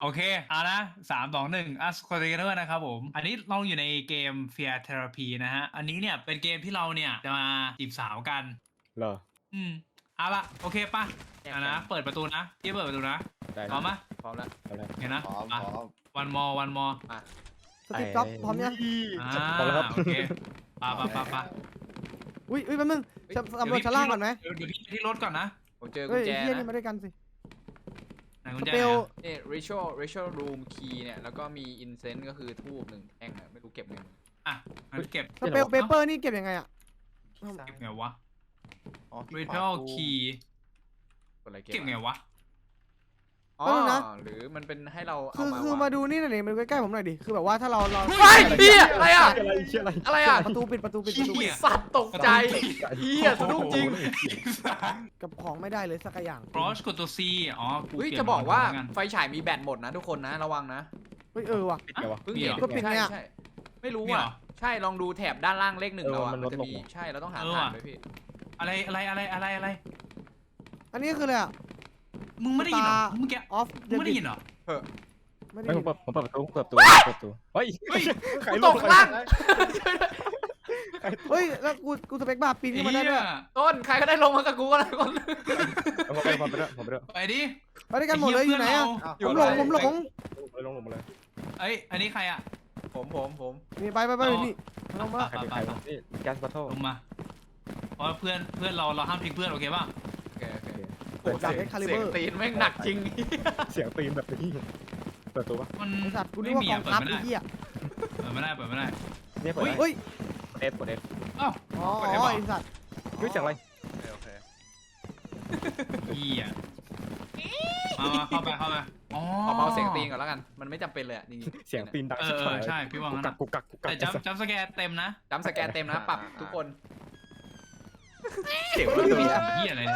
โอเค เอานะสามสองหนึ่งอัสคอร์เนอร์นะครับผม อันนี้เราอยู่ในเกม Fear Therapy นะฮะ อันนี้เนี่ยเป็นเกมที่เราเนี่ยจะมาจีบสาวกัน เหรอ อืม เอาละโอเคป่ะอะนะ เปิดประตูนะพี่เปิดประตูนะได้พร้อมปะพร้อมแล้วเอาเลยเห็นนะพร้อมอะพร้อมวันมอวันมอสติปจ็อบพร้อมยังอ่าพร้อมแล้วครับโอเคปะปะปะปะอุ้ยอุ้ยแป๊บนึงจะสำรวจชั้นล่างก่อนไหมเดี๋ยวเดี๋ยวพี่ที่รถก่อนนะผมเจอกุเฮ้ญยแจเฮียนี่นะมาด้วยกันสิไหนกุญ สแจเปลไหนอะนี่ ritual ritual room key เนี่ยแล้วก็มี incense ก็คือทูบหนึ่งแท่งอะไม่รู้เก็บไงอะงั้นเก็บสเปลเปเปอร์นี่เก็บยังไงอะเก็บไงวะ อ๋อที่ Ritual ขวากู Key กดอะไรเก็บเก็บไงวะ อ๋อแป๊บนึงนะหรือมันเป็นให้เราเอาคือมาคือวางมาดูนี่หน่อยดิมาดูใกล้ๆผมหน่อยดิคือแบบว่าถ้าเราเราเฮ้ยเฮียอะไรอะอะไรเชี่ยอะไรอะไรอะประตูปิดประตูปิดประตูเหี้ปิดยสัตว์ตกใจเฮียสะดุ้งจริง กับของไม่ได้เลยสักอย่างครอสกดตัว C อ๋อกูเฮ้ยเปลี่ยนจะบอกว่าเหมืนนไฟฉายมีแบตหมดนะทุกคนนะระวังนะเฮ้ยเออว่ะ ปิดไงวะ เพิ่งมีเห็เหรนอก็ปิดไงอะ ใช่ใช่ไม่รู้มีเหรอะอใช่ลองดูแถบด้านล่างเลขหนึ่งเออเราอะมันมันจะลดลงมีใช่เราต้องหาเออทางว่ะ ไปพี่อะไรอะไรอะไรอะไรอะไรอันนี้คืออะไรอะ มึงไม่ได้ยินเหรอตาเมื่อกี้ออฟมึงไม่ได้ยินเหรอ ไม่ได้ไม่ผยิมนเปิดผมเปิดประตูเปิดประตูเปิดประตูเฮ้ยเฮ้ย ใครกูลตงกล่าง เฮ้ย แล้วกู กูสเปกบาร์ปีนขึ้นมาได้ด้วยต้นใครก็ได้ลงมากับกูก็ได้คนเอาผมไปผมไปด้วยผมไปด้วยไปดิไปด้วยกันหมดเลยอยู่ไหนอะอ้าวผมหลง ผมหลงลงลงลงมาเลยเอ้ย อันนี้ใครอะ ผมผมผมนี่ไปไปไปนี่ลงมาใครเป็นใครวะนี่แก๊สบัตเทิลลงมาเพราะเพื่อนเพื่อนเราเราห้ามทิ้งเพื่อนโอเคป่ะโอเคโอเค โอ้จากเอ็กคาลิเสีเบยองร์ตีนแม่งหนักจริง เสียงตีนแบบนี้เปิดตัวปะมันไอสัตว์กูนึไม่กว่ามีกออะงเปิดทัพไม่ไอ้ได้เหี้ยเปิดไม่ได้เปิดไม่ได้เนี่ยเปิดเฮ้ยกด F กด F อ้าวอ๋อเปิดได้ปะไอสัตว์เฮ้ยเสียงอะไรโอเคเหี้ยมามาเข้าไปเข้าไปอ๋อขอเบาเสียงตีนก่อนแล้วกัน มันไม่จำเป็นเลยอะจริงๆเสียงตีนดังเอชิอบเอหาอยใช่พี่ว่ากุงั้กนกักอะกุกกักกุกกักแต่จัมจัมสแกนเต็มนะจำสแกนเต็มนะปรับทุกคนเสียงไม่มันมีมีทำเหี้ยอะไรเ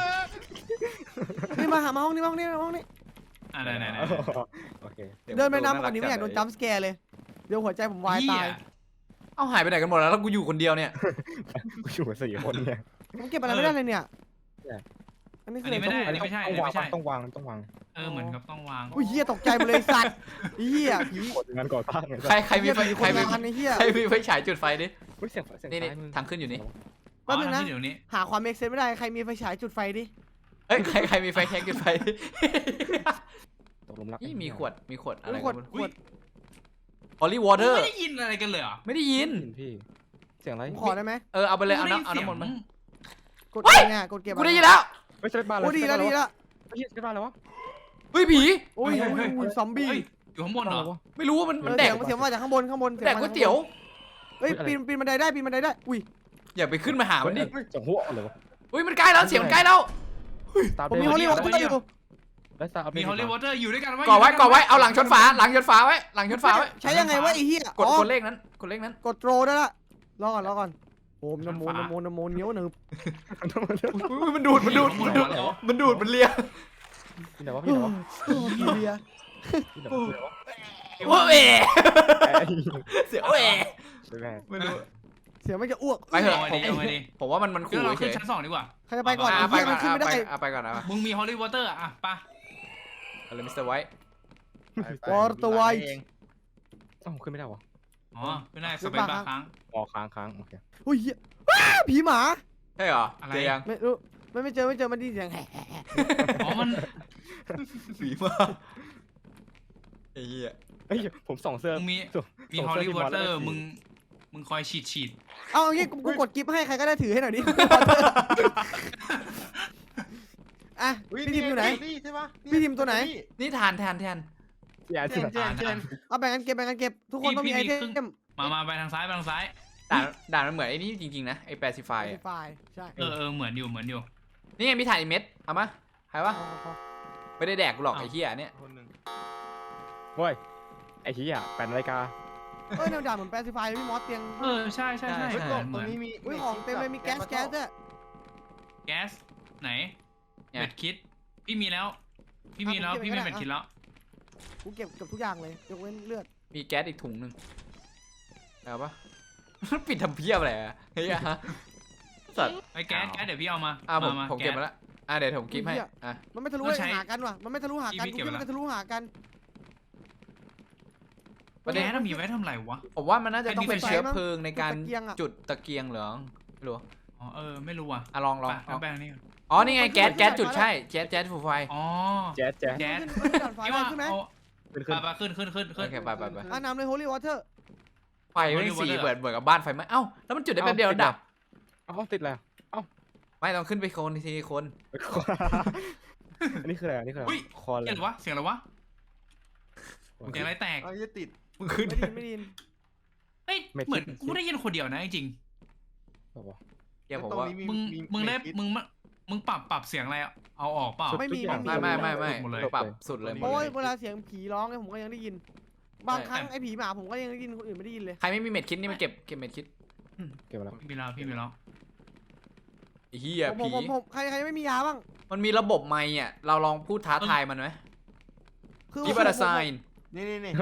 นี่ยนี่มาหามาห้องนี้มาห้องนี้มาห้องนี้ อะไหนไหนไหนโอเคเดินไปน้ำกว่านี้ไม่อยากโดนจัมป์สแกร์เลย เดี๋ยวหัวใจผมวายตายเหี้เอ้าหายไปไหนกันหมดแล้วแล้วกูอยู่คนเดียวเนี่ย กูอยู่กับสี่คนเนี่ยผมเก็บอะไรไม่ได้เลยเนี่ยเนี่ยอันนี้อัคืนอนี้ไม่ได้อะไรอันนี้ไม่ใช่ อันต้อนี้งวางไม่ใช่ ต้องวางต้องวาง เออ เหมือนกับต้องวางอุ้ยเฮียตกใจหมดเลยสัตว์เฮียผีกดงานก่อสร้างไงใครใครมีไฟเหี้ยผีใครนมีงานไอ้เฮียใครมีไฟฉายจุดไฟดิเฮ้ยเสียงเสียงนี่นี่ซ้ายมือทางขึ้นอยู่นี่แป๊บนึงนะอ๋อทำที่เดี๋ยวนี้หาความเมกเซนไม่ได้ ใครมีไฟฉายจุดไฟดิ เอ้ยใครใครมีไฟแช็กจุดไฟดิตกหลุมรักนี่มีขวดมีขวดอะไรขวดขวดฮอลลี่วอเตอร์ไม่ได้ยินอะไรกันเลยเหรอไม่ได้ยินพี่ เสียงอะไรผมขอได้ไหมเออเอาไปเลยเอากูได้น้ำเอาน้ำมนต์มาสียงกดเก็บเนี่ยกดเก็บกูได้ยินแล้วเฮ้ยสเปซบาร์เลยโอ้ดีแล้วดีแล้วเฮ้ยสเปซบาร์แล้ววะเฮ้ยผีโอ้ยเฮ้ยโอ้ยเฮ้ยโอ้ยซอมบี้เฮ้ยอยู่ข้างบนเหรอไม่รู้ว่ามันเอมันอแดเสียกงเสียงมาจากข้างบนข้างบนสีงแดกมาก๋วยจากข้างบนเตี๋ยวเฮ้ยปีนปีนบันไดได้ปีนบันไดได้อุ้ยอย่าไปขึ้นมาหามันดิเฮ้ยจังหัวเลยวะอุ้ยมันใกล้แล้วเสียงมันใกล้แล้ว ตามผมมีฮอลลีวอเตอร์อยู่แล้วตามมีฮอลลีวอเตอร์อยู่ด้วยกันก่อไว้ก่อไว้เอาหลังชนฝาหลังชนฝาไว้หลังชนฝาไว้ใช้ยังไงวะไอ้เหี้ยกดอ๋อกดเลขนั้นกดเลขนั้นกดโตรได้ละรอก่อนรอก่อนโอมนโมนโมนโมเหนียวหนึบอุ้ยมันดูดมันดูดมันดูดมันดูดมันเลียที่ไหนวะพี่ไหนวะพี่เบียร์ที่ไหนวะโอ้เอ๋ไอ้เสียโอ้เอ๋ใช่ไหมไม่รู้ เสียงไม่จะอ้วกไปเถอะเอาไงดีเอาไงดี ผมว่ามันมันคือขู่เราเฉขึ้นยชั้นสองดีกว่า ใครจะไปก่อนอะไอ้ไปเหี้ยก่มัอนนขึ้นไม่ได้ อะไปก่อนนะมึงมีฮอลลีวอเตอร์อะปะอะไรมิสเตอร์ไวท์ไปไปวอร์ตัวไวเองอ้าวขึ้นไม่ได้วะอ๋อไม่ได้สเปนบาร์ค้างอ๋อค้างค้างโอเคอุ้ยเหี้ยอ้าผีหมาใช่เหรออะไร เจอยังไม่รู้ไม่ไม่เจอไม่เจอมันไดีเสียงแหะอ๋อมันผีมาไอ้เหี้ยเฮ้ยผมส่องเสื้อมึงมีส่งมีส่งฮอลสื้ลีพี่วอมาเตอแล้ร์วมึง มึงคอยฉีดฉีดเอาอย่างงี้กูกูกดกิฟต์ให้ใครก็ได้ถือให้หน่อยดิอะอุ๊ยพี่ทีมอยู่ไหน นี่ใช่ปะพี่ทีมตัวไหน นี่ทานแทนแทนเสียเจเสียนเจนเจนเอาแบ่งกันเก็บแบ่งกันเก็บทุกคนต้องมีไอเทมมามาไปทางซ้ายไปทางซ้าย ด่านด่านมันเหมือนไอ้นี่จริงๆนะไอ้แปซิฟายไฟใช่เออเออเหมือนอยู่เหมือนอยู่ นี่ไงมีถ่านอีเม็ดเอามาใครวะพอพอไม่ได้แดกกูหรอกอ้าวไอ้เหี้ยเนี่ยคนหนึ่งเว้ยไอ้ชี้อะแปดนาฬิกา เอ้ยแนวด่านเหมือนแปซิฟายพี่มอสเตียงเออใช่ใช่ใช่เฮ้ยเหกมืล่ออนงเหตรมืงอนนี้มีอุ้ยของเต็มเลยมีแก๊สแก๊สด้วยแก๊สไหนเบ็ดคิด พี่มีแล้ว พี่มีแล้วพี่มีเบ็ดคิดแล้ว กูเก็บเกับทุกอย่างเลยยกเว้นเลือดมีแก๊สอีกถุงหนึ่งเอาปะ ปิดทำเพี้ยอะไรอะเฮ้ยฮะสัตว์ไอ้แก๊สแก๊สเดี๋ยวพี่เอามาอะผมมาผมเก็บมาแสแล้วอะเดี๋ยวผมกิฟต์ให้อะ มันไม่ทะลุต้องใช้หากันว่ะมันไม่ทะลุหากันพี่กูเก็บคิดไว้ว่ามันจะทะลุหากัน ประเด็น แก๊สอะมีไว้ทำไรวะ ผมว่ามันน่าจะต้องเป็นไฟเชื้อเพลิงในการตะเกียงอะ จุดตะเกียงเหลืองไม่รู้อ๋อเออไม่รู้ว่ะอะลองลองไปลองแบงนี่ก่อนอ๋อนี่ไงแก๊สแก๊สจุดใช่แก๊สแก๊สฟูไฟ อ๋อแจ๊สแจ๊สแก๊สขึ้นขึ้นด่านฟ้านี่ได้ว่าขึ้นไหมเอาขึ้นไปขึ้นไปขึ้นขึ้นขึ้น โอขึ้นเค ไปไปไป อะนำเลยโฮลี่วอเตอร์ไฟไม่ Holy สี Water เหมือนเหมือนกับบ้านไฟไหมเอ้าแล้วมันจุดได้แป๊บเดียวดับ เอ้าติดแล้วไม่ต้องขึ้นไปโคนทีคน อันนี้คืออะไรอันนี้คืออะไรอุ้ยคอนเลเสียยงอะไรวะเสียงอะไรวะเสียงอะไรแตกเอาจะติด มึงขึ้นไม่ไดยินไม่ไดยินเฮ้ยเหมือนกูได้ยินคนเดียวนะจริงแบบว่าเดี๋ยวผมตรงว่านี้ๆมึงมึงได้มึงมึงมึงปรับปรับเสียงอะไรเอาออกเปล่าไม่มีทุกอย่างไม่มีไม่ไม่ไม่ไม่หมดเลยปรับสุดเลยหมเพดราะว่าเลยเวลาเสียงผีร้องเนี่ยผมก็ยังได้ยิน บางครั้งไอ้ผีหมาผมก็ยังได้ยินคนอื่นไม่ได้ยินเลยใครไม่มีเม็ดคิดนี่มาเก็บเก็บเม็ดคิดเก็บมาแล้วพี่มีแล้วพี่มีแล้วไอ้เหี้ยผมผีผมผมใครใครไม่มียาบ้างมันมีระบบไมค์อะเราลองพูดท้าทายมันไหมคือกิบอาร์ไซน์ นี่นี่นี่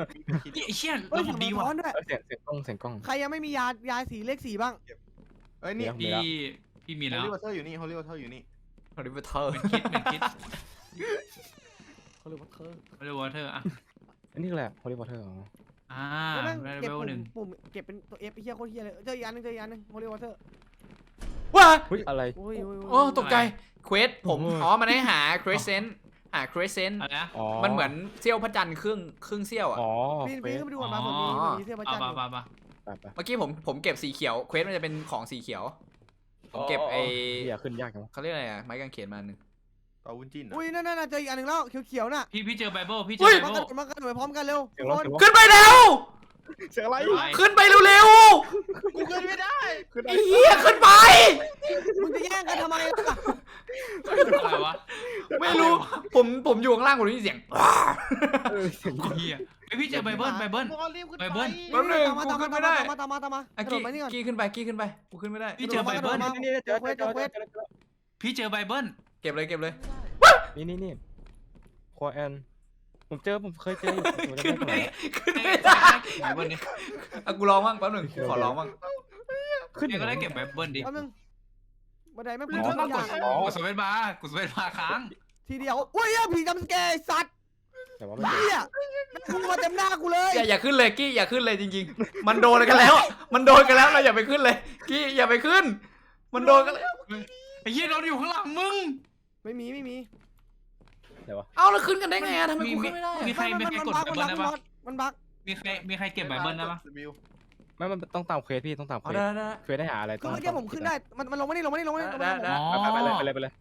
นี่ไอ้เชี่ยเฮ้ยระบบเสียงดีมันว่ะร้อนด้วยเอ้ยเสียงเสียงกล้องเสียงกล้อง ใครยังไม่มียายาสีเลขสีบ้าง เอ้ยนี่เดี๋ยว พี่พี่มีฮอแล้ลวลีวอเตอร์อยู่นี่ฮอลลีวอเตอร์อยู่นี่ฮอลลีวูดเธอร์เป็นคิดเป็นคิดเขาเรียกว่าเธอไม่รู้ว่าเธออะอันนี้คืออะไรฮอลลีวอเตอร์อ๋ออ่าแล้วแม่งได้เก็บเวลปุ่หนึ่งมปุ่มเก็บเป็นตัวเอฟไอ้เหี้ยโคตรเหี้ยเลยเจออีกอันหนึงเจออีกอันหนึงโฮลี่วอเตอร์ว้าเฮ้ยอะไร โอ้ยโอ้ยโอ้ตกใจเควสผมโอ้ยอ๋อมันให้หาครสเซน หาครสเซนอะไรนะอ๋อมันเหมือนเซี่ยวพระจันทร์ครึ่งครึ่งเซี่ยวอะ อ๋อปีนเฟปีนสขึ้นไปดูก่อนมาผมมีอ๋อมีเสื้อพระปะจันทร์ปะอยู่ปะปะไปไปเมื่อกี้ผมผมเก็บสีเขียวเควสมันจะเป็นของสีเขียว ผมเก็บไอ้อย่าขึ้นยากจังวะเขาเรียกอะไรอะไม้กางเขนมาหนึ่งเป่าวุ้นจิ้นเหรออุ้ยนั่นนั่นเจออีกอันหนึ่งแล้วเขียวๆน่ะพี่พี่เจอไบเบิลพี่เจเฮ้อยไบมาเบิกันลมากันหน่วยพร้อมกันเร็วเสียงร้อนทุกเสียงร้อนขึ้นไปแล้ว เสียงอะไรขึ้นไปเร็วกูขึ้นไม่ได้ขึ้นๆได้ไอ้เหี้ยขึ้นไป มึงจะแย่งกันทำไมล่ะ อะไรวะไม่รู้ ผมผมอยู่ข้างล่างผมได้ยินเสียงเออเสียงไอ้เฮียไอยพี่เจอไบเบิลไบเบิล บอลรีบขึ้นไปไปเบิ้ล แป๊บนึงตามมากูตามขึ้มานไม่ได้ ตามมาตามมาตามมาอะกระโดกี้ดมานี่ก่อน กี้ขึ้นไปกี้ขึ้นไปกูขึ้นไม่ได้ พี่เจอไบเบิลมานี่นี่เจอเจอเจอเจอเจอเจอพี่เจอไบเบิล เก็บเลยเก็บเลย นี่นี่นี่ควอแอนผมเจอผมเคยเจออยู่ผมจะขึ้นไม่ไปถูกขึ้นไม่ได้ไบเบิลเนี่ยอะกูร้องบ้างแป๊บหนึงกูขอร้องบ้างขึ้นเนี่ยก็ได้เก็บไบเบิลดิแป๊บนึง บันไดไม่มึพูงดต้องทุกกอย่าดงกดสเปซบาร์กดสเปซบาร์ค้างทีเดียวอุ้ยเหี้ยผีจำสแกร์ไอ้สัตว์แต่ว่าไม่เหี้ยแม่งพูดมาเต็มหน้ากูเลยอย่าอย่าขึ้นเลยกี้อย่าขึ้นเลยจริง ๆ มันโดนกันแล้ว มันโดนกันแล้วเราอย่าไปขึ้นเลย กี้อย่าไปขึ้น มันโดนกันแล้ว ไอ้เหี้ยนอนอยู่ข้างหลังมึงไม่มีไม่มีแต่ว่าเอาแล้วขึ้นกันได้ไงอะทำไมกูขึ้นไม่ได้มีอะใครมีใครกดไบมันเบิลบักได้มันปะบักมันบักมีใครมีใครเก็บไบเบิลได้ปะบิว ไม่มันต้องตามเควสพี่ต้องตามเควเอาสได้ได้เควสได้หาอะไรคือเมื่อกี้ผมขึ้นได้ มันมันลงมานี่ลงมานี่ลงมานี่ลงมานี่ได้อ๋อไปไปเลยไปเลยไปเลย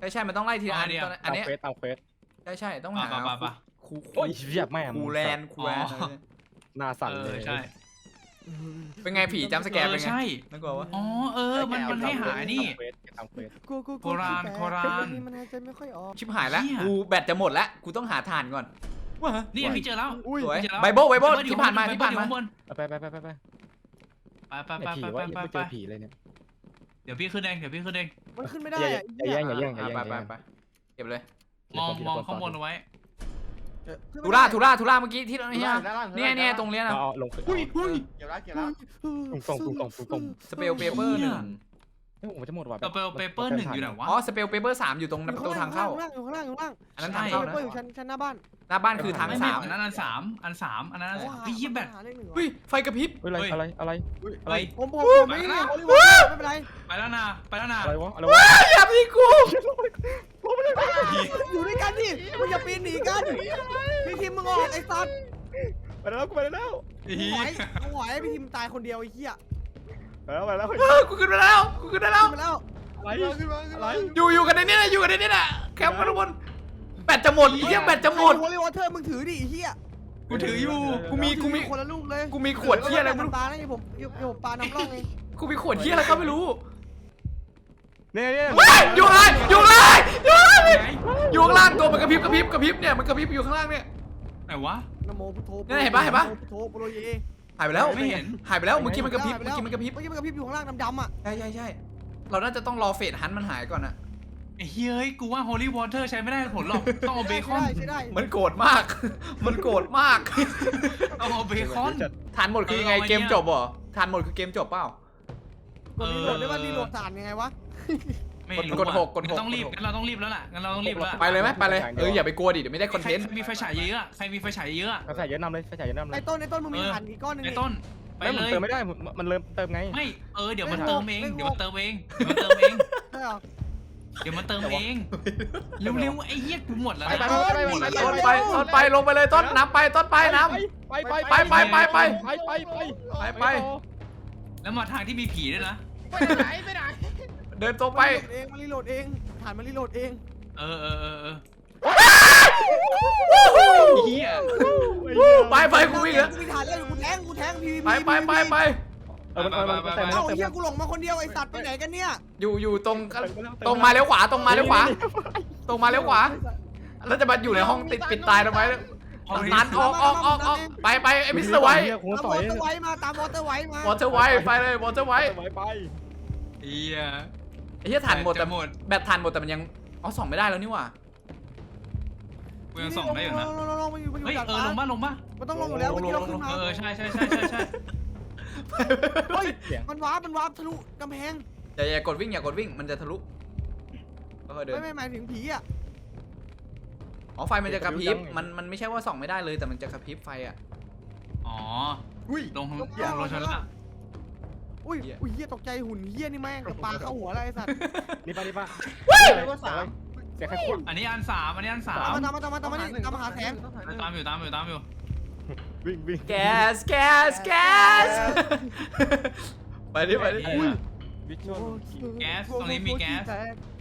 ได้ใช่มันต้องไล่ทีละอันอ่าเดี๋ยว ตอนอัตานมเนี้ยเควสตามเควสใช่ใช่ต้องปะหาปะปะปะคูโอ้ยเหี้ยแม่งคูแลนคูแลนอ๋อ หน้าสั่นเอเลอยใช่เป็นไงผีจำสแกนเอเป็อนไงใช่ น่ากลัววะ อ๋อเออ มันมันให้หานี่ ตามเควสกูกูโคราณโคราณนี่มันหายใจไม่ค่อยออกชิบหายแล้วเหี้ย กูแบตจะหมดแล้วกูต้องหาฐานก่อน ว้านี่พี่เจอแล้วอุ้ยสวยเจอแล้วไบเบิลไบเบิลอยู่ที่ผ่านมาข้งบที่ผ่านมาไบเบิลอยู่ข้งบนไปไปไปไปไปไปไปไอ้ไปผีไปวะไปยังไปไม่เจอผีเลยเนี่ยเดี๋ยวพี่ขึ้นเองเดี๋ยวพี่ขึ้นเองมันขึ้นไม่ได้อย่าอะอย่าแย่งอย่าแย่งอย่าอะแย่งไปไปไปเก็บเลย มองมองข้างบนเอาไว้ทูล่าทูล่าทูล่าเมื่อกี้ที่เรานี่เนี่ยด้านล่างเนี่ยเนี่ยตรงเนี้ยนะเอาลงอุ้ยอุ้ยเก็บแล้วเก็บแล้วตรงตรงตรงตรงตรงสเปลเปเปอร์หนึ่ง เฮ้ยผมจะหมดว่ะสเปลเปเปอร์หนึ่งอยู่ไหนวะ อ๋อสเปลเปเปอร์สามอยู่ตรงประตูทางเข้า อยู่ข้างล่างอยู่ข้างล่างอันนั้นใช่ทางเข้าเปนะเปอร์อยู่ชั้นชั้นหน้าบ้านหน้าบ้านคือทางไม่สาไม่มอันนั้นอันสามอันสามอันนั้นอันสามพี่ยี่แบต หาเลขหนึ่งวะเฮ้ยไฟกระพริบ เฮ้ยอะไรอะไรอะไรเฮ้ยผมผมผมไม่ได้โอลิเวอร์ไม่เป็นไรไปแล้วนะ ไปแล้วนะอะไรวะอะไรวะอย่าพี่กูอยู่ด้วยกันดิมึงอย่าปีนหนีกันพี่ทีมมึงออกไอ้สัตว์ไปแล้วกูไปแล้วอีหอยเอาหอยให้พี่ทีมตายคนเดียวไอ้เหี้ย ไปแล้วไปแล้วเออกูขึ้นไปแล้ว กูขึ้นได้แล้วขึ้นมาแล้วอะไรขึ้นมาขึ้นมาอยู่อยู่กันในนี้นะอยู่กันในนี้นะแคมป์กันทุกคนแบตจะหมดไอ้เหี้ยแบตจะหมดโอลิเวอร์เธอมึงถือดิไอ้เหี้ยกูถืออยู่ กูมี กูมี คนละลูกเลยกูมีขวดเหี้ยอะไรไม่รู้ ปลาเนี่ยผมผมปลาน้ำร่องเองกูมีขวดเหี้ยอะไรก็ไม่รู้เนี่ยเนี่ยเฮ้ยอยู่ข้างล่างอยู่ข้างล่างอยู่ข้างล่างไหนอยู่ข้างล่างตัวมันกระพริบกระพริบกระพริบเนี่ยมันกระพริบอยู่ข้างล่างเนี่ย ไหนวะ นะโมพุทโธเนี่ยเห็นปะเห็นปะโมพุทโธโปรเยหายไปแล้วไม่เห็น หายไปแล้วเมื่อกี้มันกระพริบหายไปเมื่อแล้วกี้มันกระพริบเมื่อกี้มันกระพริบอยู่ข้างล่างดำๆอะใช่ใช่ใช่เราน่าจะต้องรอเฟสฮันต์มันหายก่อนอะไอ้เฮ้ยกูว่า holy water ใช้ไม่ได้ผลหรอก ต้องเอาเบคอน ใช่ได้ใช่ได้มันโกรธมาก มันโกรธมากต้องเอาเบคอน ทานหมดคือยังไงเออเอาไว้เกมเนี่ยจบเหรอทานหมดคือเกมจบเปล่า กดรีโหลดได้ป่ะรีโหลดฐานยังไงวะ ไม่กดรู้กดอะหกกดหก งั้นต้องรีบกดหกงั้นเราต้องรีบแล้วล่ะงั้นเราต้องรีบแล้วล่ะไปเลยไหมไปเลยเอออย่าไปกลัวดิเดี๋ยวไม่ได้คอนใครเทนต์มีไฟฉายเยอะอะใครมีไฟฉายเยอะอะกระใส่เยอะนำเลยกระใส่เยอะนำเลไอ้ยต้นไอ้ต้นมึงมีเออถ่านอีกก้อนหนึงไอ้นี่ ต้นไปไม่ผมเลยเติมไม่ได้ผมมันเริ่มเติมไง ไม่เออเดี๋ยวมันไม่เติมงงเองไม่งงเดี๋ยวมันเติมเองเดี๋ยวมันเติมเองใช่เหรอเดี๋ยวมันเติมเองเร็วๆไอ้เหี้ยกูหมดแล้วไปนะไปไป หมดไปแล้วต้นไปต้นไปลงไปเลยต้นน้ำไปต้นไปน้ไปไปไปไปไปไปไปไปไปไปไป แล้วมาทางที่มีผีด้วยนะ ไปไหนไปไหนำ เดินตรงไป มันรีโหลดเองมันรีโหลดเองถ่านมันรีโหลดเองเออเออเออเออเฮียไปไปกูวิ่งแล้วกูมีถ่านแล้วกูแทงกูแทงพีไปไปไปไปเออมันมันมันเติมเอ้าเติมเฮียกูหลงมาคนเดียวไอ้สัตว์ไปไหนกันเนี่ยอยู่อยู่ตรงตรงมาเลี้ยวขวาตรงมาเลี้ยวขวา ตรงมาเลี้ยวขวา แล้วจะมาอยู่ในห้องติดปิดตายทำไมนันออกออกออกออกไปไปไอ้มิสเตอร์ไวท์คงตามต่วออยเตอร์ไว้มาตามวอเตอร์ไว้มาวอเตอร์ไวท์ไปเลยวอเตอร์ไวท์ไปไปเหี้ย ไอ้เหี้ยทันหมดแต่จะหมดแบตทันหมดแต่มันยังอ๋อส่องไม่ได้แล้วนี่หว่ากูยังส่องได้อยู่นะ ลงลงลงมาอยู่มาอยู่เฮ้ยจากเออ ลงบ้าลงบ้ามันต้องลงอยู่แล้วเมื่อกี้เราขึ้นมาเออ ใช่ใช่ใช่ใช่ใช่เฮ้ยมันวาร์ปมันวาร์ปทะลุกำแพงอย่าอย่ากดวิ่งอย่ากดวิ่งมันจะทะลุค่อยๆเดินไม่ไม่หมายถึงผีอะอ๋อไฟมันจะกระพริบมันมันไม่ใช่ว่าส่องไม่ได้เลยแต่มันจะกระพริบไฟอะอ๋อ อุ้ย ลงลงลงชนละ อุ้ย อุ้ยเฮียตกใจหุ่นเฮียนี่แม่งกับปลาเข้าหัวอะไรไอ้สัตว์นี่ปะนี่ปะอะไรก็สามเสียแค่ขวดอันนี้อันสามอันนี้อันสาตามมมาตามมาตามมาตามมานี่ตามมาหาแสงตามอยู่ตามอยู่ตามอยู่วิ่งวิ่งแก๊สแก๊สแก๊สไปดิไปดิเหี้ยวิชวลแก๊สตรงนี้มีแก๊ส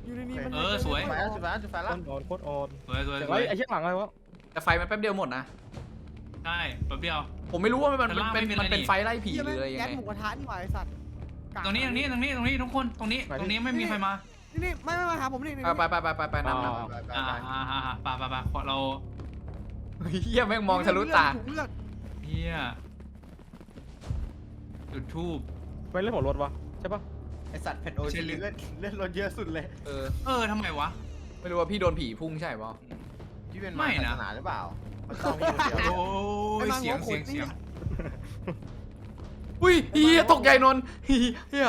อยู่ในนี้มันเออสวย จุดไฟแล้วจุดไฟแล้วจุดไฟแล้ต้วนอ่อนโคตรอ่อนสวยสวยแต่สว่าวยไอ้เชี่ยหลังอะไรวะแต่ไฟมันแป๊บเดียวหมดนะ ใช่แป๊บเดียว ผมไม่รู้ว่ามันมันแต่ล่างเป็นไม่มีมันอะไรเป็นนี่ ไฟไล่ผีเฮียหรืออะไรแม่งยังแก๊สไง หมูกระทะนี่หว่าไอ้สัตว์ตรงนี้ตรงนี้ตรงนี้ตรงนี้ทุกคนตรงนี้ตรงนี้ไม่มีใครมานี่นี่ไม่ไม่มาหาผมนี่นี่อะไปไปไปไปไปนำนไปไปอ่าไปอ่าอ่าไปไปไปเราำเฮียแม่งมองทะลุตาถูกเลือกเฮียจุดทูบ ไม่เรื่องของรถวะใช่ปะไอสัตว์เผ็ดโอใช่ชีหรือเลือดเลือดรถเยอะสุดเลย เออเออทำไมวะไม่รู้ว่าพี่โดนผีพุ่งใช่ป่ะ พี่เป็นไม่มานะ ศาสนาหรือเปล่ามันต้องมีคนเดียวโอ้ยเสียงเสียงเสียงอุ้ยเฮียตกใจนนท์เฮียเฮีย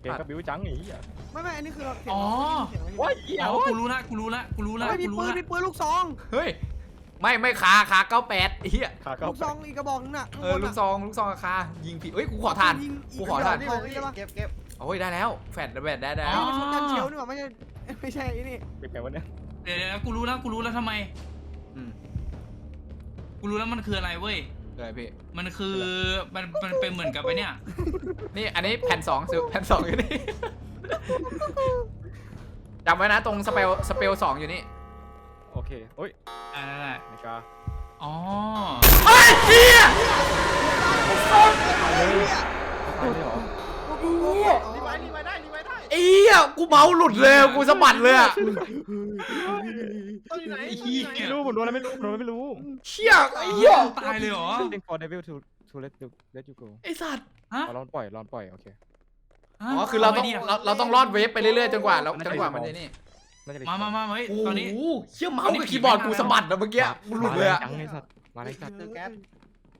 เกมกับบิวจังหนีอะไม่ไม่อันนี้คือเราเสียงอ๋อ เสียงอะไรโอ้ยเหี้ยอ๋อโอ้ยกูรู้ละกูรู้ละกูรู้ละไม่มีกูรู้ปืนละมีปืนลูกซอง เฮ้ยไม่ไม่ขาขาเก้าแปดเฮียขาเก้าลูกซองอีกกระบอกนึงน่ะเออลูกซองลูกซองกับคายิงผีเอ้ยกูขอทานยิงกูขอทานกนี่ระบมัอกนใช่ปะเก็บเก็บโอ้ยได้แล้ว แฟดแฟดได้แล้วอ๋อมันช็อตกันเชียวนี่หว่าไม่ใช่ไม่ใช่ไอ้นี่เป็นไงวะเนี่ย เดี๋ยวเดี๋ยวกูรู้แล้วกูรู้แล้วทำไม อืมกูรู้แล้วมันคืออะไรเว้ยเลยพี่ มันคือมันมันเป็นเหมือนกับไอ้เนี่ย นี่อันนี้แผ่นสองซื้อแผ่นสองอยู่นี่ จำไว้นะตรงสเปลสเปลสองอยู่นี่โอเคโอ้ยอ่านั่นแหละนาฬิกาอ๋อเฮ้ยเฮียตายเลยเหรอรีไว้รี เอียกูเมาหลุดเลยกูสะบัดเลยอะไอ้ขี้ไม่รู้ผมโดนอะไรไม่รู้ผมโดนไรไม่รู้เชี่ยไอ้เหี้ยตายเลยเหรอ Setting for devil to to let you let you go ไอ้สัตว์ฮะ อ๋อร้อนปล่อยรอนปล่อยโอเค อ๋อคือเราต้องเราเราต้องรอดเวฟไปเรื่อยๆจนกว่าเราจนกว่ามันจะนี่น่าจะได้มามามาเฮ้ยโอ้ตอนนี้ โหเชี่ยเมาส์กับคีย์บอร์ดกูสะบัดนะเมื่อกี้กูหลุดเลยอะจังไอ้สัตว์มาไอ้สัตว์เจอแก๊ส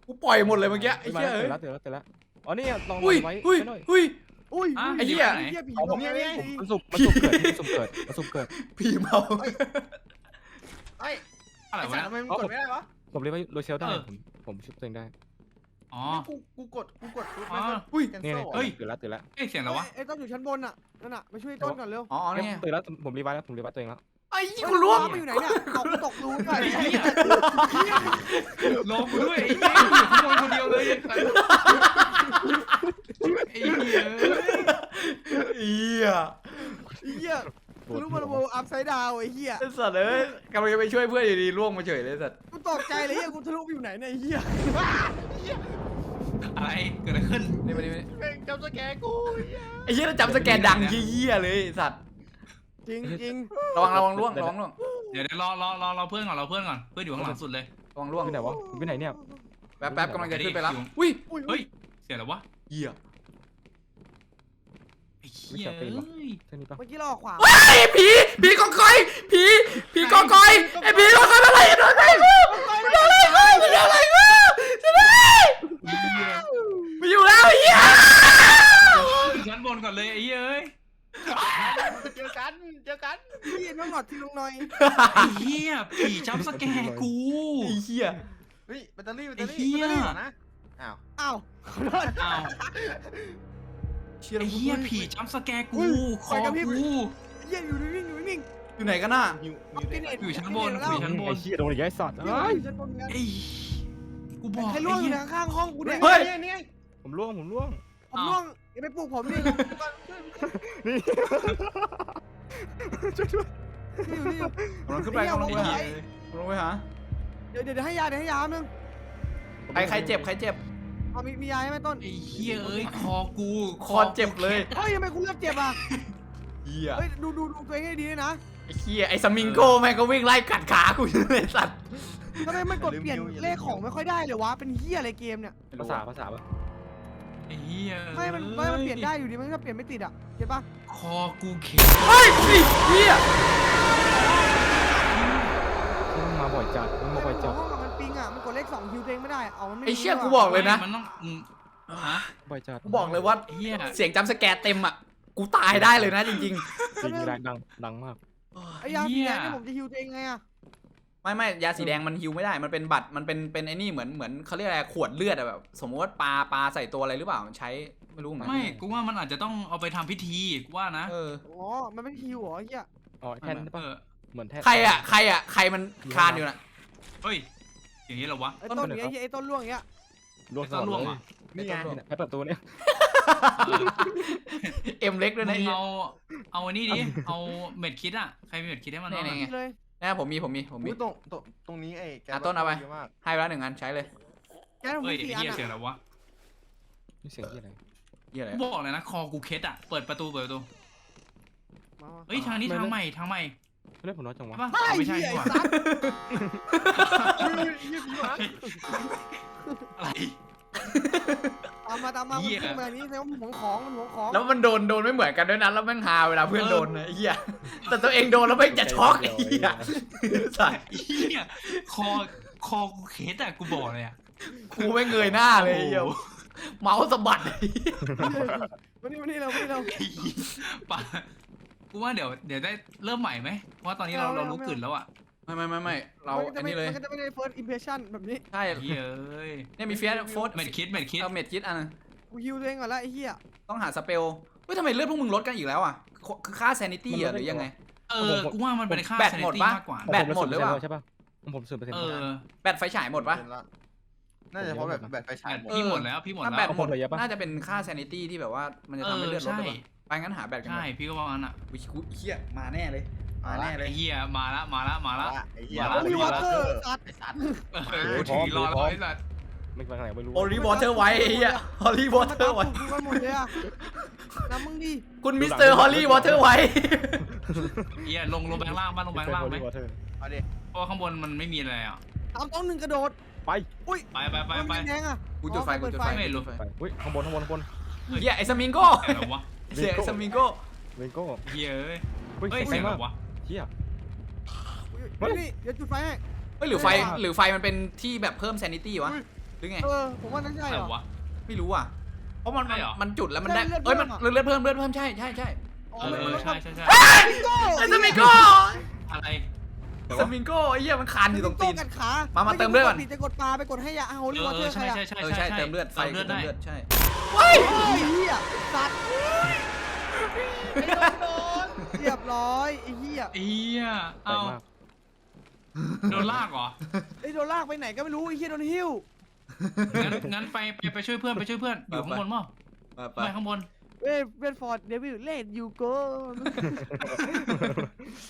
กูปล่อยหมดเลยเมื่อกี้ไอ้มาเหี้ยเตืเอ้ยนแล้วเตือนแล้วเตือนแล้วอ๋อนี่ลองอุ้ยไว้อุ้ยหน่อยอุ้ย อุ้ยอะไอ้เหี้ย ไอ้เหี้ยผีเอาผมเนี่ยเนี่ยมันสุ่มมันสุ่มเกิดมันสุ่มเกิดมันสุ่มเกิดผีเมาเฮ้ยอะไรไอวะสัตเนี่ยว์ทำไมมันกดไม่ได้วะผมเรียกว่าโรเชลได้เออผมผมชุบตัวเองได้อ๋อ กูกูกดกูกดปุ๊บอ๋อ มันอุ้ยแคนนี่เซิไงลเฮ้ยเตือนแล้วเตือนแล้วเอ้ยเสียงอะไรวะ ไอ้ต้นอยู่ชั้นบนน่ะนั่นน่ะไปช่วยต้นก่อนเร็วอ๋อนี่ไงเตือนแล้วผมรีไวล์แล้วผมรีไวล์ตัวเองแล้วไอ้กูล่วงมันอยู่ไหนเนี่ยตกตกรูด้วยไอ้เหี้ยลงกูด้วยไอ้เหี้ยอยู่ข้างบนคนเดียวเลย ไอ้เหี้ยเหี้ยไอ้เหี้ยกูรู้มันโมอัพไซด์ดาวไอ้เหี้ยไอ้สัตว์เอ้ยกำลังจะไปช่วยเพื่อนอยู่ดีล่วงมาเฉยเลยไอ้สัตว์กูตกใจเลยเหี้ยกูทะลุไปอยู่ไหนเนี่ยไอ้เหี้ยอะไรเกิดอะไรขึ้นนี่มาดิมาดิแม่งจำสแกร์กูไอ้เหี้ยเราจำสแกนดังเหี้ยๆเลยไอ้สัตว์จริงจริงระวังระวังล่วงระวังล่วงเดี๋ยวเดี๋ยวรอรอรอรอเพื่อนก่อนรอเพื่อนก่อนเพื่อนอยู่ข้างหลังสุดเลยระวังล่วงไปไหนวะผมไปไหนเนี่ยแป๊บแป๊บกำลังจะขึ้นไปรับอุ้ยอุ้ยเฮ้ย เสียงอะไรวะเหี้ยไอ้เหี้ยเอ้ยเท่านี้ปะเมื่อกี้เราออกขวาไอ้ผีผีกองกอยผีผีกองกอยไอ้ผีกองกอยอะไรโดนอะไรกูโดนอะไรกูโดนอะไรกูจะได้ไม่อยู่แล้วไอ้เหี้ยชั้นบนก่อนเลยไอ้เหี้ยเอ้ยต้องหนอดที่ลุงหน่อยไอ้เหี้ยผีจับสแกร์กูไอ้เหี้ยเฮ้ยแบตเตอรี่แบตเตอไอ้รี่เหี้ยแบตเตอรี่ก่อนนะ อ้าวอ้าวขอโทษอ้าวเชี่ยไอ้เหี้ยผีจับสแกร์กูคอกูเหี้ยอยู่นิ่งๆอยู่นิ่งอยู่ไหนกันน่ะหิวๆหิวได้อยู่ชั้นบนอยู่ชั้นบน ไอ้เหี้ยโดนอีกไอ้สัตว์เฮ้เอ้ยยชั้นบนกันไอ้กูบอกใครไอ้ล่วงอเหี้ยู่ย ข้างๆห้องกูเนี่ยเฮ้ย นี่ไงผมล่วงผมล่วง ผมล่วงอย่าไปปลุกผมดินี่ช่วยช่วยนี่อยู่นี่อยู่ กำลังขึ้นไปกำลังไปหากำลังไปหาเดี๋ยวเดี๋ยวให้ยาเดี๋ยวให้ยานึง ใครใครเจ็บใครเจ็บ เอามีมียาให้ไหมต้นไอ้เหี้ยเอ้ยคอกูคอเจ็บเลยเฮ้ยทำไมคุณเลือดเจ็บอะเหี้ยเฮ้ยดูดูดูตัวเองให้ดีด้วยนะไอ้เหี้ยไอ้สมิงโก้แม่งก็วิ่งไล่กัดขากูอยู่เลยสัตว์ทำไมมันกดเปลี่ยนเลขของไม่ค่อยได้เลยวะเป็นเฮียอะไรเกมเนี่ยภาษาภาษาปะไอ้เหี้ยไม่มันไม่มันเปลี่ยนได้อยู่ดีมันก็เปลี่ยนไม่ติดอะเห็นปะคอกูเข็มเฮ้ยไอ้เหี้ยมันมาบ่อยจัดมันมาบ่อยจัดห้องมัน ปิงอะมันกดเลขสองคิวตัวเองไม่ได้ เอามันไม่ไอ้เชี่ยกูบอกเลยนะ มันต้องอืมฮะบ่อยจัดกูบอกเลยว่าไอ้เหี้ยเสียงจำสแกร์เต็มอะ กูตายได้เลยนะจริงจริงดังดังดังมากๆไอ้ยาสีแดงเนี่ยผมจะฮิวตัวเองไงอะไม่ไม่ยาสีแดงมันฮิวไม่ได้ มันเป็นบัตร มันเป็นเป็นไอ้นี่เหมือนเหมือนเขาเรียกอะไรขวดเลือดอะแบบ สมมติว่าปลาปลาใส่ตัวอะไรหรือเปล่ามันใช้ไม่รู้เหมือนกันไม่กูว่ามันอาจจะต้องเอาไปทำพิธีกูว่านะเออ อ๋อมันไม่ฮิวเหรอไอ้เฮียอ๋อแท่นเอปะอเหมือนแท่นใครอะใครอะใครมันคานอยู่น่ะเฮ้ย อย่างนี้เหรอวะไอ้ต้นอย่างเงี้ยไอ้ต้นล่วงอย่างเงี้ยล่วงไอ้ต้นล่วงเหรอนี่ไงไอ้ประตูเนี่ยเอ็มเล็กด้วยมึนะงไอ้เหี้ยเอาเอาอันนี้ดิเอาเม็ดคิดอะใครมีเม็ดคิดให้มันหน่อยนี่ไงเลยนะผมมีผมมีผมมีอุ้ยตรงตรงตรงนี้ไอ้แกอะต้นเอาไปยะมากให้ไปแล้วหนึ่งอันใช้เลยแกผมเฮ้ยมีไอ้สี่อันเหี้ยเสียงอะอะไรวะนี่เสียงที่อะไรเหี้ยอะไรกูบอกเลยนะคอกูเคสอะเปิดประตูเปิดประตูมามาเฮ้ยทางนี้ทางใหม่ทางใหม่ ไม่ได้ผมน้อยจังวะใช่ปะไม่ไม่ใช่เฮียดีไอ้กว่าสัสอะไร ตามมาตามมามันเหี้ยขึ้นมาอย่างนี้แสดงว่ามันหวงของมันหวงของแล้วมันโดนโดนไม่เหมือนกันด้วยนะแล้วแม่งฮาเวลาเพื่อนโดนนะไอ้เหี้ยแต่ตัวเองโดนแล้วแม่งจะช็อกไอ้เหี้ยสัตว์ไอ้เหี้ยคอคอกูเคสอะกูบอกเลยอะกูไม่งเงยหน้าเลยไอ้เหี้ยเมาส์สะบัดไอ้เหี้ยวันนี้วันนี้เราวันนี้เราไอ้เหี้ยปะ กูว่าเดี๋ยวเดี๋ยวได้เริ่มใหม่ไหมเพราะว่าตอนนี้เราไม่เราเอา รู้ไม่เอากลิ่นแล้วอะไม่ไม่ไม่ไม่เรามันก็อัจะนไม่นี้เลยมันก็จะไม่ได้ first impression แบบนี้ ใช่ไอ้เหี้ยเอ้ยเนี่ยมีเฟียสโฟร์เม็ดคิดเม็ดคิดเอาเม็ดคิดอันนึงกูฮิวตัวเองก่อนละไอ้เหี้ยต้องหาสเปลเฮ้ยทำไมเลือดพวกมึงลดกันอีกแล้วอะคือค่า sanity อะหรือยังไง เออกูว่ามันเป็นค่าแบตหมด sanity ปะ มากกว่าแบตหมดหรือเปล่า ใช่ปะของผมศูนย์เปอร์เซ็นต์เออแบตไฟฉายหมดปะเห็นละน่าจะเพราะแบบแบบไฟฉายหมดพี่หมดแล้วพี่หมดถ้าแล้วแบตหมดเลยเยอะปะน่าจะเป็นค่า sanity ที่แบบว่ามันจะเอทำให้อเลือดลดใช่หรือเปล่า ไปงั้นหาแบตกันใช่พี่ก็ว่างั้นอะวิชิคุเฮียมาแน่เลย มาแน่เลยไอ้เหี้ยมาละมาละมาละไอ้เหี้ยมาละโอลิวอเตอร์สัตว์ไอ้สัตว์เออกูถือรอแล้วไอ้สัสไม่ไปไหนไม่รู้โอลิวอเตอร์ไว้ไอ้เฮียฮอลลี่วอเตอร์ไว้กูกันหมดเลยอะน้ำมึงดิคุณมิสเตอร์ฮอลลี่วอเตอร์ไว้เหี้ยลงลงแบงค์ล่างบ้านลงแบงค์ล่างไหมเอาดิเพราะว่าข้างบนมันไม่มีอะไรอะตามต้องหนึ่งกระโดดไปอุ้ยไปไปไปไปมันแดงอะกูจุดไฟกูจุดไฟไม่รู้จุดฟไปอุ้ยข้างบนข้างบนข้างบนเฮียไอ้สมิงโก้แต่ละวะ เฮียไอ้สมิงโก้เวโก้เหี้ยเอ้ยเฮ้ยเฮ้ยไฟเสียงมาอะกไรวะเฮีย เฮ้ยนี่เดี๋ยวจุดไฟให้ เฮ้ยหรือไฟหรือไฟมันเป็นที่แบบเพิ่ม sanity วะหรือไงเออ ผมว่านั่นใช่อะไรเหรอ วะ ไม่รู้อะเพราะมันใช่เหรอ มันจุดแล้วมันได้ใช่เลือดเอ้ยมันเพิ่มอะเลือดเพิ่มเลือดเพิ่มใช่ใช่ใช่อ๋อเออมันเอลอดใช่ใช่ใช่ไอ้สมิงโก้อะไร สมิงโก้ไอ้เหี้ยมันคานอยู่ตรงตีน กัดขามามาเติมเลือดก่อนจะกดปลาไปกดให้ยาเอาเอลิวออเอเตออร์ใครใช่อะใช่ใช่เออใช่เติมเลือดไฟเติมเลือดเติได้มเลือดใช่เฮ้ยเฮียสัตว์ ไอ้โดนโดนเรียบร้อยไอ้เฮียเอี้ยแปลเอากมาก โดนลากเหรอ ไอ้โดนลากไปไหนก็ไม่รู้ไอ้เฮียโดนหิ้วงั้นงั้นไปไปไปช่วยเพื่อนไปช่วยเพื่อน อยู่ข้างบนมั้งมาไปไปข้างบน เว้ยเวนฟอร์ดเดวิลเลดยูโก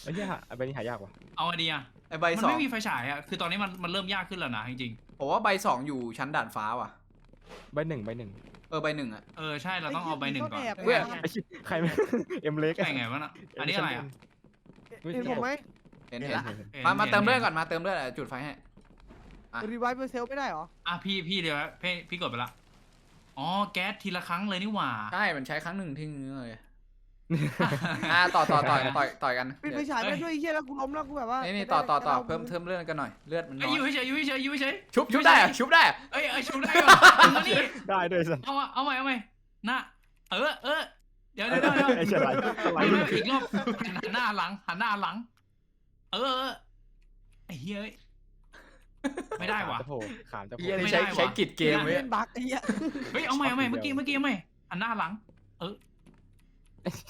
ไอ้เหี้ยใบนี้หายากว่ะเอาไอเดีย ไอ้ใบมันสองไม่มีไฟฉายอะคือตอนนี้มันมันเริ่มยากขึ้นแล้วนะจริงผมว่าใบสองอยู่ชั้นด่านฟ้าว่ะ ใบหนึ่งใบหนึ่งเออใบหนึ่งอะๆเออใช่เราต้องเอาใบหนึ่งก่อนเว้ยไอ้ชิใครไม่เอ็มเล็กใช่ไงวะน่ะอันนี้อะไรอะเห็นผมไหมเห็นเห็เห็นนละห็นมามาห็นเติมเลือดก่อนมาเติมเลือดอะจุดไฟให้อะรีไวซ์เซลไม่ได้เหรออะพี่พี่เดี๋ยวพี่พี่กดไปละอ๋อแก๊สทีละครั้งเลยนี่หว่าใช่มันใช้ครั้งหนึ่งทิ้งเลย อ่าต่อต่อต่อยต่อยต่อยกันปิดไฟฉายไม่ได้ด้วยไอ้เฮียแล้วกูล้มแล้วกูแบบว่านี่นี่นี่ต่อต่อต่อเพิ่มเพิ่มเลือดกันหน่อยเลือดมันไอ้น้อยยอยู่เฉยๆอยู่เฉยๆอยู่เฉยชุบชุบได้อะชุบได้อะๆเอ้ยเอ้ยชุบได้เหรอเอามานี่ได้ด้วยสันเอามาเอาใหม่เอาใหม่น่ะเออเออเดี๋ยวเดี๋ยวเดี๋ยวเดี๋ยวไอ้เฉลยอะไรไม่ไม่อีกรอบหันหน้าหลังหันหน้าหลัง เออไอ้เฮ้ยไม่ได้ว่ะขามจะโผล่ขามจะโผเฮียล่นี่ใช้ไม่ได้ว่ะ ใช้กิดเกมเล่เว้ยนบักไอ้เหี้ยเฮ้ยเอาใหม่เอาใหม่ช็อตเมื่อกี้เดียวเมื่อกี้เอาใหม่อันหน้าหลัง เออ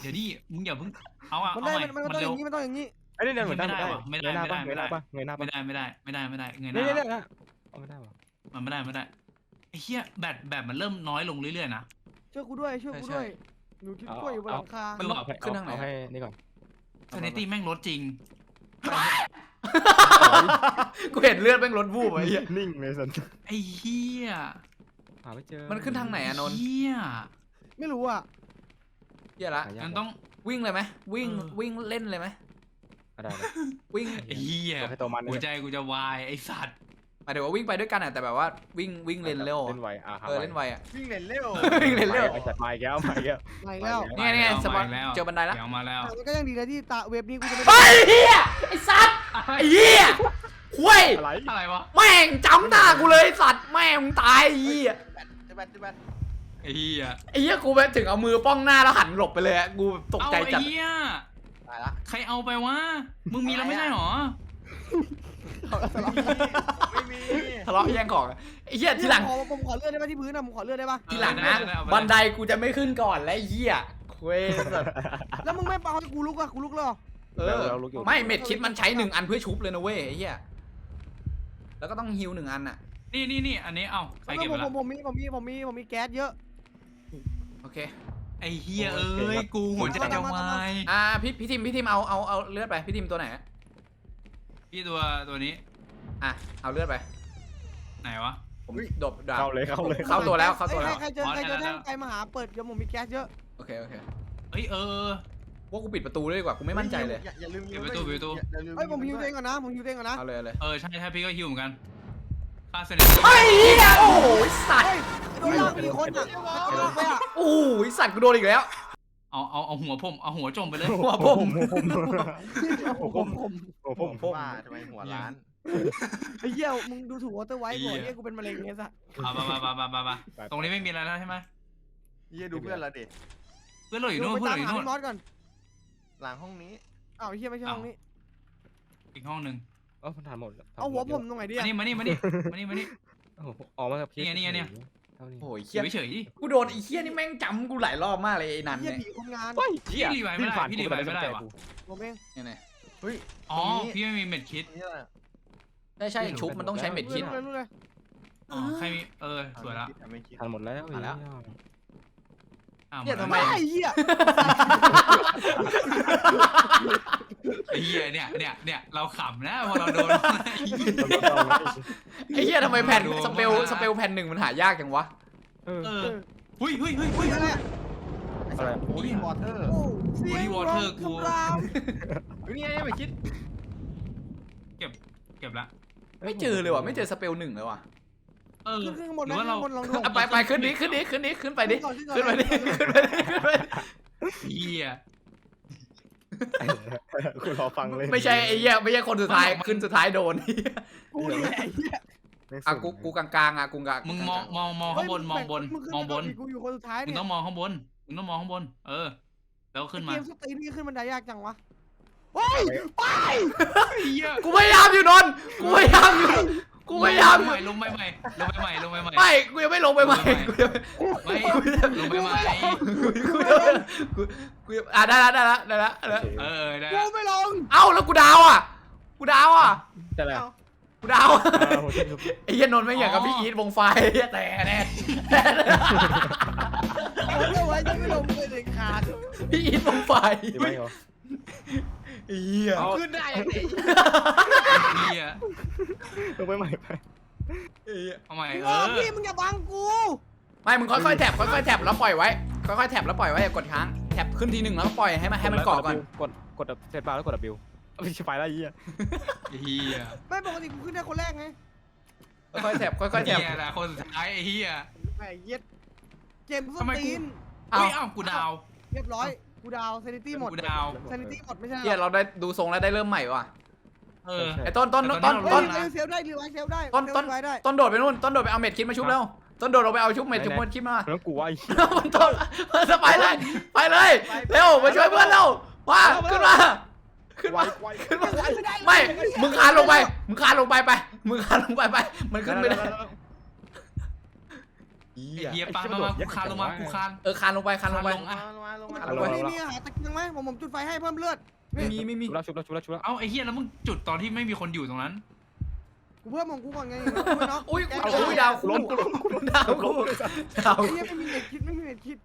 เดี๋ยวดิมึงอย่าเพิ่งเอาอะมันเอาได้ใหม่มันมันมันต้องอเร็ว ย่างนี้มันต้องอย่างนี้ไอ้ยเนี่ยเหมือนได้ไม่ได้เหมือนว่ะไม่ได้เงยหน้าปะไม่เงยหได้ น้าปะเงยหน้าไม่ปะได้ไม่ได้ไม่ได้ไม่ได้เงยหเนี่น้ายเนี่ยเนี่ยเอาไม่ได้วะมันไม่ได้ไม่ได้ไอ้เหี้ยแบตแบตมันเริ่มน้อยลงเรื่อยๆนะ ช่วยกูด้วยช่วยกูด้วยหนูคิดกล้วยอยู่บนหลังคาคือแบบเอาให้ขึ้นทางไหนเอาให้นี่ก่อนซนิตี้แม่งลดจริง กูเห็นเลือดแม่งลดวูบไอ้เหี้ยนิ่งเลยสันไอ้เหี้ยหาไม่เจอมันขึ้นทางไหนอะนนท์เหี้ยไม่รู้อะ เหี้ยละหายากมันต้อง วิ่งเลยไหมวิ่งเออ วิ่งเล่นเลยไหมอะไรนะวิ่งไอ้เหี้ยตัวให้ตัวมันหัวใจกูจะวายไอ้สัตว์หมายถึงว่าวิ่งไปด้วยกันอะแต่แบบว่าวิ่งวิ่งเล่นเร็วเล่นไวอะเออเล่นไวอะวิ่งเล่นเร็ววิ่งเล่นเร็วไอ้สัตว์มาอีกแล้วมาอีกแล้วมาอีกแล้วไปนี่ไงนี่ไงมาสปอนแล้วเจอบันไดแล้วเดี๋ยวมาแล้วแต่ก็ยังดีนะที่ตาเว็บนี้กูจะไม่ไอ้เหี้ยไอ้สัตว์ไอ้เหี้ยคุยอะไรอะไรวะแม่งจำหน้ากูเลยไอ้สัตว์แม่งมึงตายไอ้เหี้ยจะแบตจะแบต ไอ้เหี้ยไอ้เหี้ยกูไปถึงเอามือป้องหน้าแล้วหันหลบไปเลยอะกูตกใจเอาไอ้จัดเหี้ยตายละใครเอาไปวะมึงมีแล้วไม่ใช่หรอไม่มีทะเลาะแย่งของอะไอ้เหี้ยทีหลัง ผมผมขอเลือดได้ป่ะที่พื้นอะผมขอเลือดได้ป่ะทีหลังนะเออได้ได้เอาไปบันไดกูจะไม่ขึ้นก่อนแล้วไอ้เหี้ยคุยสัตว์แล้วมึงไม่เปาให้กูลุกอะกูลุกแล้วเออเราลุกอยู่ ไม่เม็ดคิดมันใช้หนึ่งอันเพื่อชุบเลยนะเว้ยไอ้เหี้ยแล้วก็ต้องฮิวหนึ่งอันอะนี่นี่นี่อันนี้เอาใครเก็บไปผแล้วมผมมีผมมีผมมีผมมีแก๊สเยอะ โอเค ไอ้เฮียเอ้ย กูหัวใจจะวายอ่าพี่พี่ทิมพี่ทิมเอาเอาเอาเลือดไปพี่ทิมตัวไหนอะพี่ตัวตัวนี้อะเอาเลือดไป ไหนวะ ผมดบดาบเข้าเลยเข้าเลย เข้าตัวแล้วเข้าตัวแล้วใครเจอใครเจออ๋อได้แท่แล้วงไกลมาหาเปิดเดี๋ยวผมมีแก๊สเยอะโอเคโอเคเอ้ยเออว่ากูปิดประตูด้วยดีกว่ากูไม่มั่นใจเลยอย่าอย่าลืมปิดประตูปิดประตูอย่าลืมเฮ้ยผมฮิวตัวเองก่อนนะผมฮิวตัวเองก่อนนะเอาเลยเอาเลยเออใช่ใช่พี่ก็ฮิวเหมือนกัน ค่าเซนต์ไอ้เหี้ยโอ้โหสัตว์โดนลากมีคนอะโดนลากไปอะโอ้โหสัตว์กูโดนอีกแล้ว เอาเอาเอาหัวผมเอาหัวจมไปเลยหัวผมโอ้โหผมโอ้โหผมผมว่าทำไมหัวล้านไอ้เหี้ยมึงดูถูกวอเตอร์ไวท์กูไอ้เหี้ยกูเป็นมะเร็งไงสัสเอามามามามามามาตรงนี้ไม่มีอะไรแล้วใช่ไหมเยี่ยดูเพื่อนเราเด็ดเพื่อนเราอยู่นู่นไปเพื่อนตามเราอยู่หานู่นพี่มอสก่อนหลังห้องนี้อ้าวไอ้เหี้ยไม่ใช่ห้องนี้ อีกห้องหนึ่ง เออมันทานหมดแล้วเอาหัวผมตรงไหนดีมาอะนี่มานี่มานี่มานี่มานี่ โอ้โหออกมากับพี่นี่ไงนี่ไงเนี่ย เท่านี้โอ้ยอเหี้ยยู่เฉยกูโดนไอ้เหี้ยนี่แม่งจำกูหลายรอบมากเลยไอ้นันเหี้ยเนี่ยผีคนงานเฮ้ยๆพี่รีไวล์ไม่ได้ผ่านพี่รีไวล์ไม่ได้วะผมเองเนี่ยเนี่ยเฮ้ย อ๋อตรงนี้พี่ไม่มีเม็ดคิด นี่แหละใช่ใช่ชุบมันต้องใช้เม็ดคิดรู้เลยรู้เลยอ๋อใครมีเออสวยละไม่คิดทานหมดแล้วมาแล้ว อ้าวเนี่ยทำไมไม่ไอ้เหี้ย ไอ้เหี้ยเนี่ยเนี่ยเนี่ยเราขำนะพอเราโดน ไอ้เหี้ยทำไมแผ่นดูสเปลมากสเปลแผ่นหนึ่งมันหายากจังวะ เออเออเฮ้ยเฮ้ยเฮ้ยเฮ้ย อะไรอะอะไรโอ้ยวอเตอร์โอ้เสียง Holy water กูคำรามเฮ้ยนี่ไงไม่คิดเก็บเก็บละไม่เจอเลยว่ะไม่เจอสเปลหนึ่งเลยว่ะเออขึ้นขึ้นข้างบนหรืนะอว่าเราข้างบนลองดูอะไปไปขึ้นดิขึ้นดิขึ้นดิขึ้นไปดิก่อนก่อขึ้นไปดิขึ้นไปดิขึ้นไปดิเหี้ย คุณรอฟังเลยไม่ใช่ไอ้เหี้ยไม่ใช่คนสุดท้ายขึ้นสุดท้ายโดนกูนี่แหละไอ้เหี้ยอะกูกูกลางๆอะกูกลางมึงมองมองมองข้างบนมองบนมึขึ้มองบนไปก่กูอยู่คนสุดท้ายมึงเนี่ยต้องมองข้างบนมึงต้องมองข้างบน เออ แล้วขึ้นมาเกมสตรีมนี่ขึ้นบันไดยากจังวะเฮ้ยไปเหี้ยกูพยายามอยู่นนท์กูพยายามอยู่ กูพยายามลองไปยู่ลงไปใหม่ลงไปใหม่ลงไปใหม่ ไม่กูยังไม่ลงไปใหม่กูยังไม่ไม่ลงไปใหม่ กูยังไม่กูกูยังอะได้ละได้ละได้ละได้ละเออได้กูไม่ลง เอ้าแล้วกูดาวอะ กูดาวอะจะแล้วกูดาวอะผมจะทุบไอ้เหี้ยนนท์ไม่งอย่างกับพี่อีทวงไฟไอ้เหี้ยแต่แน่แต่ผมเอาไว้จะไม่ลงเลยเด็ดขาดพี่อีทวงไฟดี ไหมเหรอไอ้เหี้ยขึ้นได้ยังไงเหี้ยลงไปใหม่ไปไอ้เหี้ยเอาใหม่พี่เอว่าอพี่มึงอย่าบังกูไม่มึงค่อยๆแท็บค่อยๆแท็บแล้วปล่อยไว้ค่อยๆแท็บแล้วปล่อยไว้อย่ากดค้างแท็บขึ้นทีหนึ่งแล้วก็ปล่อยให้มันให้มันเกาะก่อนกดกดเซตบาร์แล้วกด W ไม่ใช่ไปแล้วยี่เหี้ยไม่ปกติกูขึ้นได้คนแรกไงค่อยๆแท็บค่อยๆแท็บเหี้ยแหละคนสุดท้ายไอ้เหี้ยไอ้เย็ดเกมสทำไมตกูรีนเอาเฮ้ยเอ้ากูดาว เรียบร้อย กูดาวเซนิตี้หมดกูดาวเซนิตี้หมดไม่ใช่หรอเหี้ยเราได้ดูทรงแล้วได้เริ่มใหม่ว่ะเออ ไอ้ต้นต้นแต่ตต้อนนนี้ต้น เฮ้ยเซลได้หรือไว้เซลได้ต้นต้น เซลไว้ได้ต้นโดดไปนู่นต้นโดดไปเอาเม็ดคิดมาชุบแล้วต้นโดดลงไปเอาชุบเม็ดชุบเม็ดคิดมาแล้วกูว่าไอ้มันต้นมันจะไปเลยไปเลยเร็วมาช่วยเพื่อนเร็วมาขึ้นมาขึ้นไวมาไวขึ้นมาไม่มึงคานลงไปมึงคานลงไปไปมึงคานลงไปไปมันขึ้นไม่ได้ อีไอ้อะเฮียไอ้ปาชี่มาโดมาดกูยกคานลงมาจักูวะคาน เออคานลงไปคานลงไป คานลงมาลงมาลงมาเอาลลงงมานี่นี่หาตะเกียงไหมผมผมจุดไฟให้เพิ่มเลือดไม่มีไม่มีชุบแล้วชุบแล้วชุบแล้วชุบแล้ว เอ้าไอ้เฮียแล้วมึงจุดตอนที่ไม่มีคนอยู่ตรงนั้น กูเพิ่มของกูก่อนไงกูไม่น็อกอุ้ยแกโอ้ยดาวคู่ล้มกูล้มกูล้ม ดาวคู่ดาวไอ้เหี้ยไม่มีเม็ดคิดไม่มีเม็ดคิด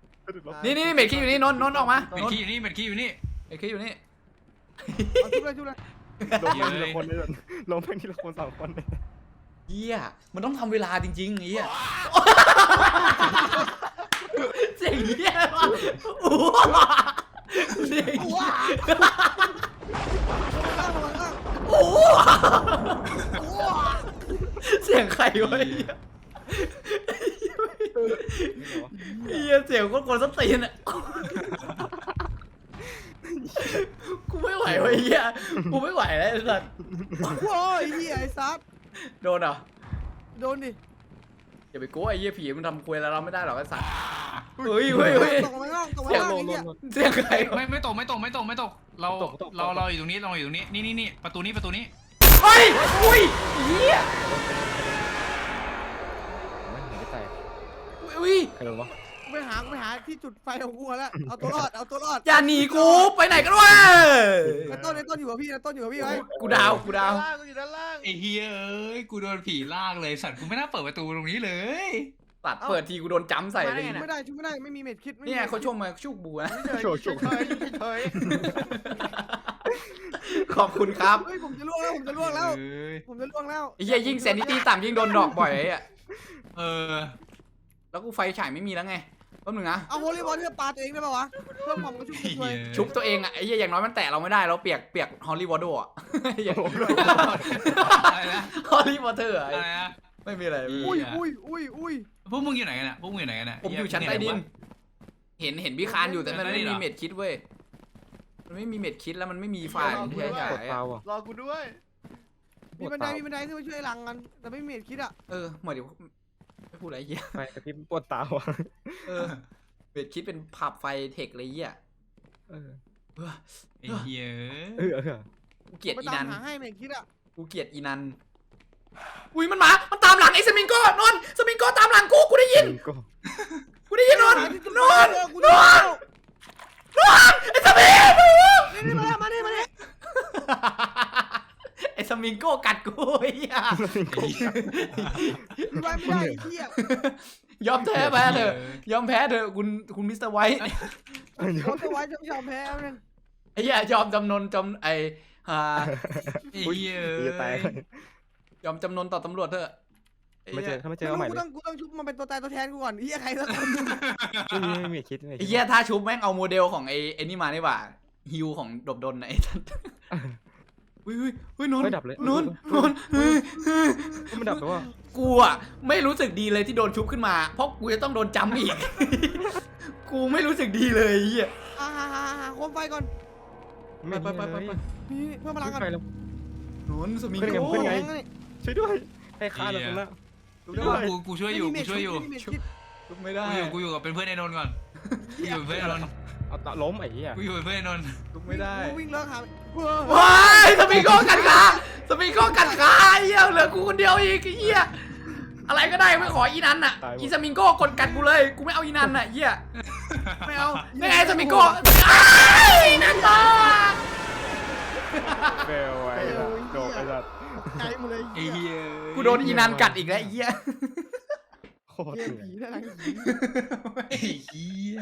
นี่นี่นี่เม็ดคิดอยู่นี่นนท์นนท์ออกมาเม็ดนนคีท์อยู่นี่เม็ดคีอยู่นี่ เม็ดคิดอยู่นี่เอาชุบเลยชุบเลยลงไปทีละคนเลยลงไปทีละคนสองคนเลยเฮียมันต้องทำเวลาจริงๆเฮีย เสียงเฮียว่ะอู้เสียงว้าล่างล่างอู้ว้าเสียงใครวะเหี้ยเฮียเสียงคนคนสตีนอะกูไม่ไหววะเฮียกูไม่ไหวแล้วไอ้สัสโว้ยเหี้ยไอ้ซัดโดนเหรอ โดนดิ อย่าไปกลัวไอ้เหี้ยผีมันทำคุยแล้วเราไม่ได้หรอกไอ้สัสเฮ้ยเฮ้ยเฮ้ยตกมาล่างตกมาเสียงล่างลไอ้งลเหี้ยงลงเสียงใครวะไม่ไม่ตกไม่ตกไม่ตกไม่ตก เราตกตก เราตกเราอยู่ตรงนี้เราอยู่ตรงนี้นี่นี่นี่ประตูนี้ประตูนี้เฮ้ยอุ้ยเหี้ยไม่เห็นไม่แตกอุ้ยใครโดนวะกู ไปหากูไปหาที่จุดไฟของกูแล้วเอาตัวรอดเอาตัวรอดอย่าหนีกูไปไหนกันวะไอ้ต้นไอ้ต้นอยู่กับพี่ไอ้ต้นอยู่กับพี่ไว้กูดาวกูดาวล่างกูอยู่ด้านล่างไอ้เฮียเอ้ยกูโดนผีลากเลยสัตว์กูไม่น่าเปิดประตูตรงนี้เลยตัดเปิดทีกูโดนจ้ำใส่เลยไม่ได้ชุบไม่ได้ไม่มีเม็ดคิดไม่มีเนี่ยเขาชมมาชูบูนะโฉบโฉบเฉยเฉยขอบคุณครับเฮ้ยผมจะล่วงแล้วผมจะล่วงแล้วเอ้ยผมจะล่วงแล้วไอ้เหี้ยยิ่งเซนิตี้ต่ำยิ่งโดนดอกบ่อยไอ้เหี้ยเออแล้วกูไฟฉายไม่มีแล้วไงแป๊บนึงนะ เอาโฮลิบอลเพื่อปาตัวเองได้ป่าวะเพิ่มความกระชุ่มกระชวยชุบตัวเองอะไอ้เหี้ยอย่างน้อยมันแตะเราไม่ได้เราเปียกเปียกฮอลลีวอดอะอะไรนะฮอลลีวอเตอร์อะอะไรนะ ไม่มีอะไรไม่มีอุ้ยอะไรอุ้ยอุ้ยอุ้ยพวกมึงอยู่ไหนกันอะพวกมึงอยู่ไหนกันอะผมอยู่ชั้นใต้ดิน เห็นเห็นพี่คานอยู่แต่มันไม่มีเม็ดคิดเว้ยมันไม่มีเม็ดคิดแล้วมันไม่มีไฟล์ที่ใช้ฉากดยเตาอะอะรอกูด้วย มีบันไดมีบันไดที่มาช่วยหลังกันแต่ไม่มีเม็ดคิดอะเออเหมือนเดี๋ยวไม่ พูดอะไรเหี้ยไปกระพริบปวดตาว่ะเออเม็ดคิดเป็นผับไฟเทคเลยเหี้ยเออเออไอ้เฮียเออเออกูเกลียดไปอีตานัมนหาให้เม็ดคิดอะกูเกลียดอีนัน อุ้ยมันมา มันตามหลังไอ้สมิงโก้นนท์สมิงโก้ตามหลังกู กูได้ยิน ก็กูได้ยินนนท์นนท์นนท์กูนโดนนท์ไอ้สมิงนี่มามานี่มานี่ไอ้ สมิงโก้กัดกูไอ้เหี้ยไปไม่ได้เที่ยยอมแพ้แพ้เถอะยอมแพ้เถอะคุณคุณมิสเตอร์ไวท์เขาจะไว้จะยอมแพ้นั่นไอ้เหี้ยยอมจำนนจำไอ้ฮ่าไอ้เฮียจะแตกยอมจำนนต่อตำรวจเถอะไอ้ไม่เจเหี้อยถ้าไม่เจอเอาใหม่กูเลต้อยงกูต้องชุบมันเป็นตัวตายตัวแทนกูก่อนเฮียใครสักคนไม่มีไม่มีคิดไม่ไอ้เหี้ยถ้าชุบแม่งเอาโมเดลของไอ้ไอ้นี่มานี่หว่าฮิวของดบดนนะไอ้ท่าน อุ้ยอุ้ยอุ้ยนนไม่ท์ดับเลยนนท์นนท์เฮ้ยเฮ้ยไม่ดับเลยว่ากูอะไม่รู้สึกดีเลยที่โดนชุบขึ้นมา เพราะกูจะต้องโดนจำอีก กูไม่รู้สึกดีเลยไอ้เหี้ยอ่าฮ่าฮ่าฮ่าโคมไฟก่อนไม่ไปไปไปไปนี่เพิ่มพลังก่อนไปแล้ว นนท์สมิงขึ้นไงโก้ขึ้นไง ช่วยด้วยให้ฆ่าเราตรงนั้นกูกูช่วยอยู่กูช่วยอยู่ชุบไม่ได้กูอยู่กูอยู่กับเป็นเพื่อนไอ้นนท์ก่อนกูอยู่เป็นเพื่อนไอ้นนท์เอาตะล้มไอ้เหี้ยกูอยู่เป็นเพื่อนไอ้นนท์ชุบไม่ได้วิ่งเลิกหา ว้ายสมิงโก้กัดขาสมิงโก้กัดขาไอ้เหี้ยเหลือกูคนเดียวอีกไอ้เหี้ยอะไรก็ได้ไม่ขออีนันอะอีสมิงโก้กดกัดกูเลยกูไม่เอาอีนันอะเหี้ยไม่เอาไม่ไงสมิงโก้อ้ายอีนันตาเฟลไอ้สัสโดดไอ้สัสใจหมดเลยไอ้เฮียกูโดนอีนันกัดอีกแล้วไอ้เหี้ยโคตรเกมเหนื่อยผีนั่นแหละไอ้เฮีย